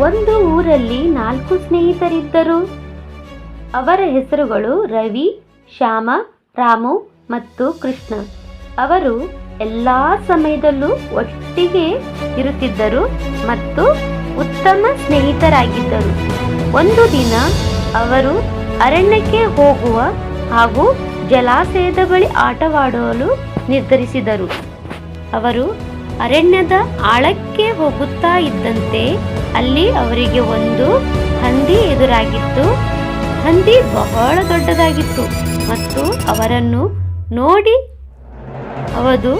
ಒಂದು ಊರಲ್ಲಿ ನಾಲ್ಕು ಸ್ನೇಹಿತರಿದ್ದರು. ಅವರ ಹೆಸರುಗಳು ರವಿ, ಶ್ಯಾಮ, ರಾಮು ಮತ್ತು ಕೃಷ್ಣ. ಅವರು ಎಲ್ಲ ಸಮಯದಲ್ಲೂ ಒಟ್ಟಿಗೆ ಇರುತ್ತಿದ್ದರು ಮತ್ತು ಉತ್ತಮ ಸ್ನೇಹಿತರಾಗಿದ್ದರು. ಒಂದು ದಿನ ಅವರು ಅರಣ್ಯಕ್ಕೆ ಹೋಗುವ ಹಾಗೂ ಜಲಾಶಯದ ಬಳಿ ಆಟವಾಡಲು ನಿರ್ಧರಿಸಿದರು. ಅವರು ಅರಣ್ಯದ ಆಳಕ್ಕೆ ಹೋಗುತ್ತಾ ಇದ್ದಂತೆ ಅಲ್ಲಿ ಅವರಿಗೆ ಒಂದು ಹಂದಿ ಎದುರಾಗಿತ್ತು. ಹಂದಿ ಬಹಳ ದೊಡ್ಡದಾಗಿತ್ತು ಮತ್ತು ಅವರನ್ನು ನೋಡಿ ಅವದು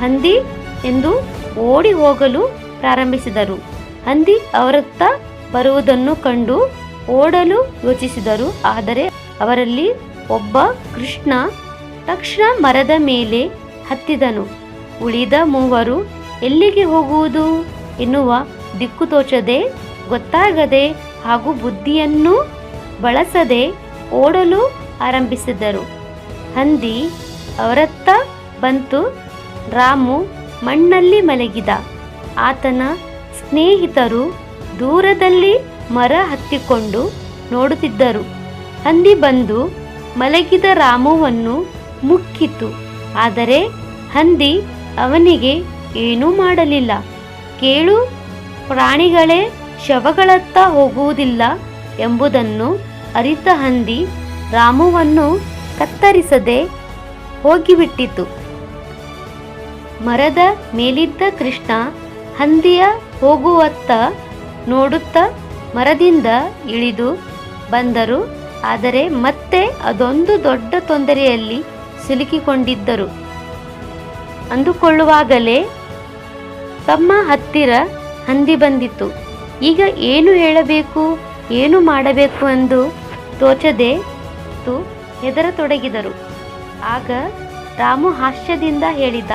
ಹಂದಿ ಎಂದು ಓಡಿ ಹೋಗಲು ಪ್ರಾರಂಭಿಸಿದರು. ಹಂದಿ ಅವರತ್ತ ಬರುವುದನ್ನು ಕಂಡು ಓಡಲು ಯೋಚಿಸಿದರು. ಆದರೆ ಅವರಲ್ಲಿ ಒಬ್ಬ ಕೃಷ್ಣ ತಕ್ಷಣ ಮರದ ಮೇಲೆ ಹತ್ತಿದನು. ಉಳಿದ ಮೂವರು, ಎಲ್ಲಿಗೆ ಹೋಗುವುದು? ಎನ್ನುವ ದಿಕ್ಕು ತೋಚದೆ, ಗೊತ್ತಾಗದೆ ಹಾಗೂ ಬುದ್ಧಿಯನ್ನು ಬಳಸದೆ ಓಡಲು ಆರಂಭಿಸಿದರು. ಹಂದಿ ಅವರತ್ತ ಬಂತು. ರಾಮು ಮಣ್ಣಲ್ಲಿ ಮಲಗಿದ. ಆತನ ಸ್ನೇಹಿತರು ದೂರದಲ್ಲಿ ಮರ ಹತ್ತಿಕೊಂಡು ನೋಡುತ್ತಿದ್ದರು. ಹಂದಿ ಬಂದು ಮಲಗಿದ ರಾಮುವನ್ನು ಮುಕ್ಕಿತು. ಆದರೆ ಹಂದಿ ಅವನಿಗೆ ಏನೂ ಮಾಡಲಿಲ್ಲ. ಕೇಳು ಪ್ರಾಣಿಗಳೇ ಶವಗಳತ್ತ ಹೋಗುವುದಿಲ್ಲ ಎಂಬುದನ್ನು ಅರಿತ ಹಂದಿ ರಾಮುವನ್ನು ಕತ್ತರಿಸದೆ ಹೋಗಿಬಿಟ್ಟಿತು. ಮರದ ಮೇಲಿದ್ದ ಕೃಷ್ಣ ಹಂದಿಯ ಹೋಗುವತ್ತ ನೋಡುತ್ತ ಮರದಿಂದ ಇಳಿದು ಬಂದರು. ಆದರೆ ಮತ್ತೆ ಅದೊಂದು ದೊಡ್ಡ ತೊಂದರೆಯಲ್ಲಿ ಸಿಲುಕಿಕೊಂಡಿದ್ದರು. ಅಂದುಕೊಳ್ಳುವಾಗಲೇ ತಮ್ಮ ಹತ್ತಿರ ಹಂದಿ ಬಂದಿತು ಈಗ ಏನು ಹೇಳಬೇಕು, ಏನು ಮಾಡಬೇಕು ಎಂದು ತೋಚದೆ ತು ಹೆದರತೊಡಗಿದರು. ಆಗ ರಾಮು ಹಾಸ್ಯದಿಂದ ಹೇಳಿದ,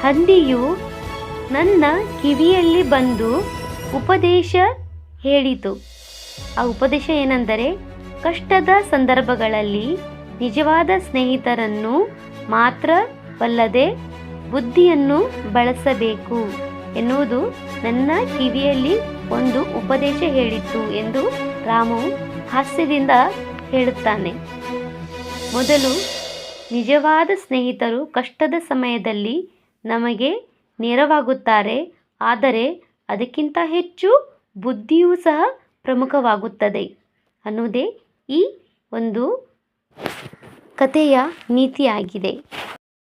ಹಂದಿಯು ನನ್ನ ಕಿವಿಯಲ್ಲಿ ಬಂದು ಉಪದೇಶ ಹೇಳಿತು. ಆ ಉಪದೇಶ ಏನೆಂದರೆ, ಕಷ್ಟದ ಸಂದರ್ಭಗಳಲ್ಲಿ ನಿಜವಾದ ಸ್ನೇಹಿತರನ್ನು ಮಾತ್ರವಲ್ಲದೆ ಬುದ್ಧಿಯನ್ನು ಬಳಸಬೇಕು. ಎನ್ನುವುದು ನನ್ನ ಕಿವಿಯಲ್ಲಿ ಒಂದು ಉಪದೇಶ ಹೇಳಿತ್ತು ಎಂದು ರಾಮು ಹಾಸ್ಯದಿಂದ ಹೇಳುತ್ತಾನೆ. ಮೊದಲು ನಿಜವಾದ ಸ್ನೇಹಿತರು ಕಷ್ಟದ ಸಮಯದಲ್ಲಿ ನಮಗೆ ನೆರವಾಗುತ್ತಾರೆ, ಆದರೆ ಅದಕ್ಕಿಂತ ಹೆಚ್ಚು ಬುದ್ಧಿಯೂ ಸಹ ಪ್ರಮುಖವಾಗುತ್ತದೆ ಅನ್ನುವುದೇ ಈ ಒಂದು ಕಥೆಯ ನೀತಿಯಾಗಿದೆ.